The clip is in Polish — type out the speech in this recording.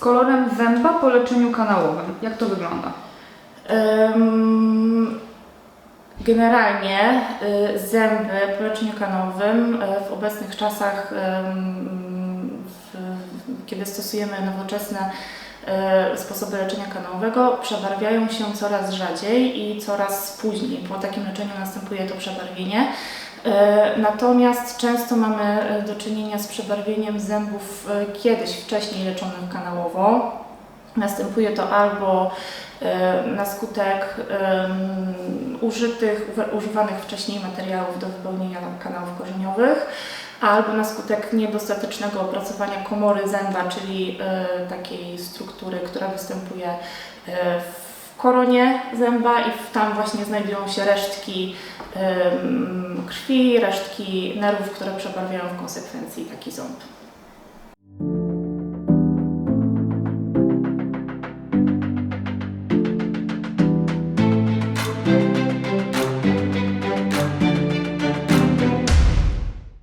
kolorem zęba po leczeniu kanałowym. Jak to wygląda? Ym, Generalnie y, zęby po leczeniu kanałowym y, w obecnych czasach, w, kiedy stosujemy nowoczesne y, sposoby leczenia kanałowego, przebarwiają się coraz rzadziej i coraz później. Po takim leczeniu następuje to przebarwienie. Y, Natomiast często mamy y, do czynienia z przebarwieniem zębów y, kiedyś wcześniej leczonych kanałowo. Następuje to albo e, na skutek użytych, używanych wcześniej materiałów do wypełnienia kanałów korzeniowych, albo na skutek niedostatecznego opracowania komory zęba, czyli e, takiej struktury, która występuje e, w koronie zęba i tam właśnie znajdują się resztki krwi, resztki nerwów, które przebarwiają w konsekwencji taki ząb.